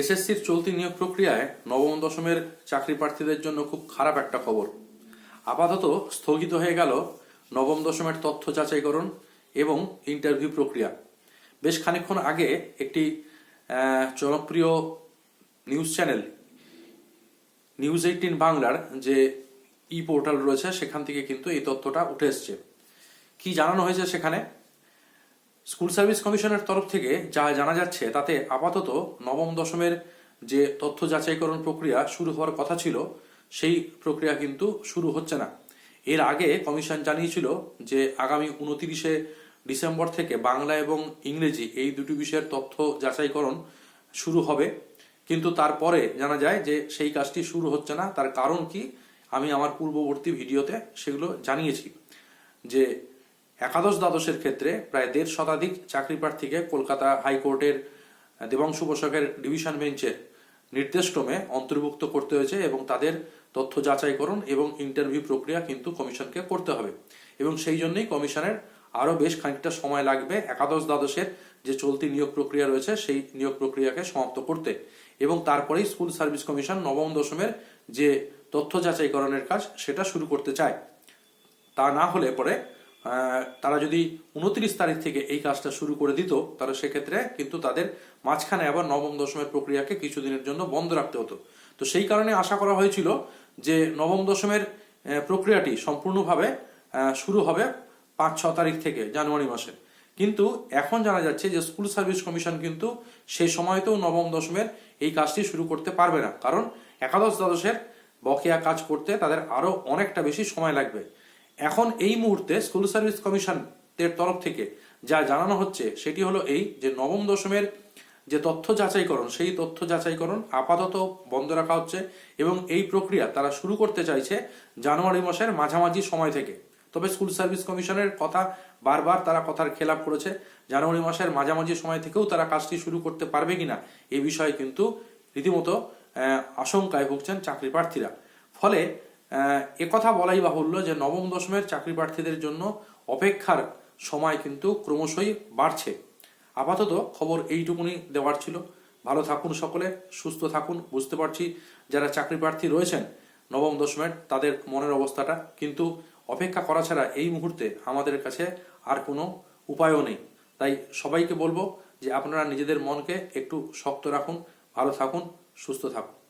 এসএসসির চলতি নিয়োগ প্রক্রিয়ায় নবম দশমের চাকরি প্রার্থীদের জন্য খুব খারাপ একটা খবর। আপাতত স্থগিত হয়ে গেল নবম দশমের তথ্য যাচাইকরণ এবং ইন্টারভিউ প্রক্রিয়া। বেশ খানিকক্ষণ আগে একটি জনপ্রিয় নিউজ চ্যানেল, নিউজ এইটিন বাংলার যে ই পোর্টাল রয়েছে, সেখান থেকে কিন্তু এই তথ্যটা উঠে এসছে। কি জানানো হয়েছে সেখানে? স্কুল সার্ভিস কমিশনের তরফ থেকে যা জানা যাচ্ছে, তাতে আপাতত নবম দশমের যে তথ্য যাচাইকরণ প্রক্রিয়া শুরু হওয়ার কথা ছিল, সেই প্রক্রিয়া কিন্তু শুরু হচ্ছে না। এর আগে কমিশন জানিয়েছিল যে আগামী উনতিরিশে ডিসেম্বর থেকে বাংলা এবং ইংরেজি এই দুটি বিষয়ের তথ্য যাচাইকরণ শুরু হবে। কিন্তু তারপরে জানা যায় যে সেই কাজটি শুরু হচ্ছে না। তার কারণ কি? আমি আমার পূর্ববর্তী ভিডিওতে সেগুলো জানিয়েছি যে একাদশ দ্বাদশের ক্ষেত্রে প্রায় দেড় শতাধিক চাকরি প্রার্থীকে কলকাতা হাইকোর্টের দেবাংশু বসাকের ডিভিশন বেঞ্চের নির্দেশক্রমে অন্তর্ভুক্ত করতে হয়েছে এবং তাদের তথ্য যাচাইকরণ এবং ইন্টারভিউ প্রক্রিয়া কিন্তু কমিশনকে করতে হবে। এবং সেই জন্যই কমিশনের আরও বেশ খানিকটা সময় লাগবে একাদশ দ্বাদশের যে চলতি নিয়োগ প্রক্রিয়া রয়েছে, সেই নিয়োগ প্রক্রিয়াকে সমাপ্ত করতে। এবং তারপরেই স্কুল সার্ভিস কমিশন নবম দশমের যে তথ্য যাচাইকরণের কাজ, সেটা শুরু করতে চায়। তা না হলে পরে তারা যদি উনত্রিশ তারিখ থেকে এই কাজটা শুরু করে দিত, তাহলে সেক্ষেত্রে কিন্তু তাদের মাঝখানে আবার নবম দশমের প্রক্রিয়াকে কিছুদিনের জন্য বন্ধ রাখতে হতো। তো সেই কারণে আশা করা হয়েছিল যে নবম দশমের প্রক্রিয়াটি সম্পূর্ণভাবে শুরু হবে পাঁচ ছ তারিখ থেকে জানুয়ারি মাসে কিন্তু এখন জানা যাচ্ছে যে স্কুল সার্ভিস কমিশন কিন্তু সেই সময়তেও নবম দশমের এই কাজটি শুরু করতে পারবে না। কারণ একাদশ দ্বাদশের বকেয়া কাজ করতে তাদের আরও অনেকটা বেশি সময় লাগবে। এখন এই মুহূর্তে স্কুল সার্ভিস কমিশন কমিশনের তরফ থেকে যা জানানো হচ্ছে, সেটি হলো এই যে নবম দশমের যে তথ্য যাচাইকরণ, সেই তথ্য যাচাইকরণ আপাতত বন্ধ রাখা হচ্ছে এবং এই প্রক্রিয়া তারা শুরু করতে চাইছে জানুয়ারি মাসের মাঝামাঝি সময় থেকে। তবে স্কুল সার্ভিস কমিশনের কথা বারবার তারা কথার খেলাপ করেছে, জানুয়ারি মাসের মাঝামাঝি সময় থেকেও তারা কাজটি শুরু করতে পারবে কিনা এই বিষয়ে কিন্তু রীতিমতো আশঙ্কায় ভুগছেন চাকরি প্রার্থীরা। ফলে একথা বলাই বাহুল্য যে নবম দশমের চাকরি প্রার্থীদের জন্য অপেক্ষার সময় কিন্তু ক্রমশই বাড়ছে। আপাতত খবর এইটুকুনি দেওয়ার ছিল। ভালো থাকুন সকলে, সুস্থ থাকুন, বুঝতে পারছি যারা চাকরি প্রার্থী রয়েছেন নবম দশমের, তাদের মনের অবস্থাটা, কিন্তু অপেক্ষা করা ছাড়া এই মুহূর্তে আমাদের কাছে আর কোনো উপায়ও নেই। তাই সবাইকে বলব যে আপনারা নিজেদের মনকে একটু শক্ত রাখুন, ভালো থাকুন, সুস্থ থাকুন।